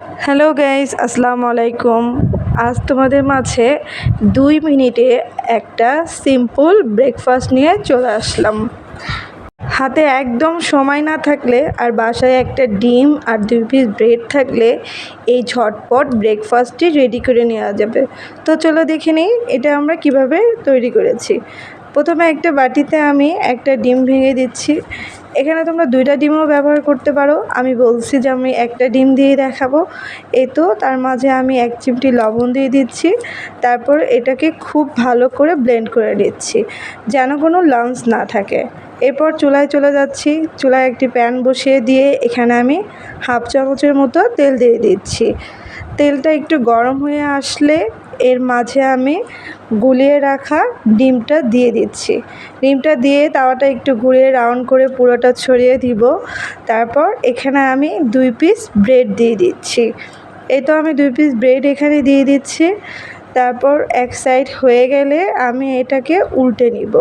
Hello guys, আসসালামু আলাইকুম। আজ তোমাদের মাঝে দুই মিনিটে একটা সিম্পল ব্রেকফাস্ট নিয়ে চলে আসলাম। হাতে একদম সময় না থাকলে আর বাসায় একটা ডিম আর দুই পিস ব্রেড থাকলে এই ঝটপট ব্রেকফাস্টটি রেডি করে নেওয়া যাবে। তো চলো দেখে নিই, এটা আমরা কীভাবে তৈরি করেছি। প্রথমে একটা বাটিতে আমি একটা ডিম ভেঙে দিচ্ছি। এখানে তোমরা দুইটা ডিমও ব্যবহার করতে পারো। আমি বলছি যে আমি একটা ডিম দিয়ে দেখাবো। এই তো, তার মাঝে আমি এক চিমটি লবণ দিয়ে দিচ্ছি। তারপর এটাকে খুব ভালো করে ব্লেন্ড করে নিচ্ছি, যেন কোনো লাঞ্চ না থাকে। এরপর চুলায় চলে যাচ্ছি। চুলায় একটি প্যান বসিয়ে দিয়ে এখানে আমি হাফ চামচের মতো তেল দিয়ে দিচ্ছি। তেলটা একটু গরম হয়ে আসলে এর মাঝে আমি গুলিয়ে রাখা ডিমটা দিয়ে দিচ্ছি। ডিমটা দিয়ে তাওয়াটা একটু ঘুরিয়ে রাউন্ড করে পুরোটা ছড়িয়ে দিব। তারপর এখানে আমি দুই পিস ব্রেড দিয়ে দিচ্ছি। এই তো আমি দুই পিস ব্রেড এখানে দিয়ে দিচ্ছি। তারপর এক সাইড হয়ে গেলে আমি এটাকে উল্টে নিব।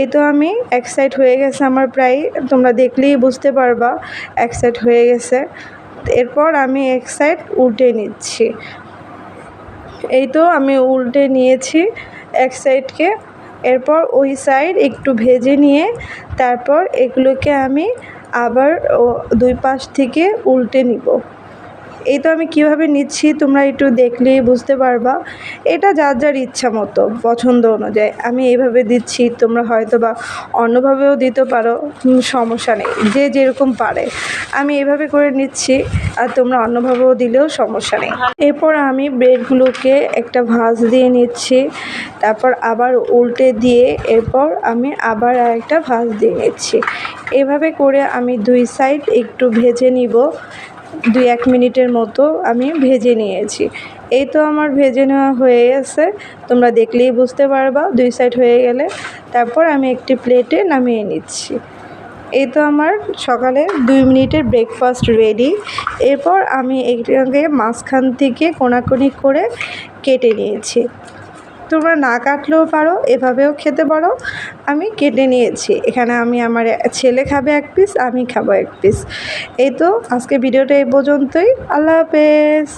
এই তো আমি এক সাইড হয়ে গেছে আমার প্রায়, তোমরা দেখলেই বুঝতে পারবা, এক সাইড হয়ে গেছে। এরপর আমি এক সাইড উল্টে নিচ্ছি। এই তো আমি উল্টে নিয়েছি এক সাইডকে। এরপর ওই সাইড একটু ভেজে নিয়ে তারপর এগুলোকে আমি আবার দুই পাশ থেকে উল্টে নিব। এই তো আমি কীভাবে নিচ্ছি তোমরা একটু দেখলেই বুঝতে পারবা। এটা যার যার ইচ্ছা মতো, পছন্দ অনুযায়ী। আমি এইভাবে দিচ্ছি, তোমরা হয়তো বা অন্যভাবেও দিতে পারো সমস্যা নেই। যে যেরকম পারে। আমি এইভাবে করে নিচ্ছি, আর তোমরা অন্যভাবেও দিলেও সমস্যা নেই। এরপর আমি ব্রেডগুলোকে একটা ভাঁজ দিয়ে নিচ্ছি, তারপর আবার উল্টে দিয়ে এরপর আমি আবার আরেকটা ভাঁজ দিয়ে নিচ্ছি। এভাবে করে আমি দুই সাইড একটু ভেজে নিব। দুই এক মিনিটের মতো আমি ভেজে নিয়েছি। এই তো আমার ভেজে নেওয়া হয়ে গেছে। তোমরা দেখলেই বুঝতে পারবা, দুই সাইড হয়ে গেলে। তারপর আমি একটি প্লেটে নামিয়ে নিচ্ছি। এই তো আমার সকালে দুই মিনিটের ব্রেকফাস্ট রেডি এরপর আমি এটাকে মাঝখান থেকে কোনাকুনি করে কেটে নিয়েছি। তোমরা না কাটলেও পারো, এভাবেও খেতে পারো। আমি কেটে নিয়েছি। এখানে আমি আমার ছেলে খাবে এক পিস আমি খাব এক পিস এই তো আজকে ভিডিওটা এই পর্যন্তই। আল্লাহ হাফেজ।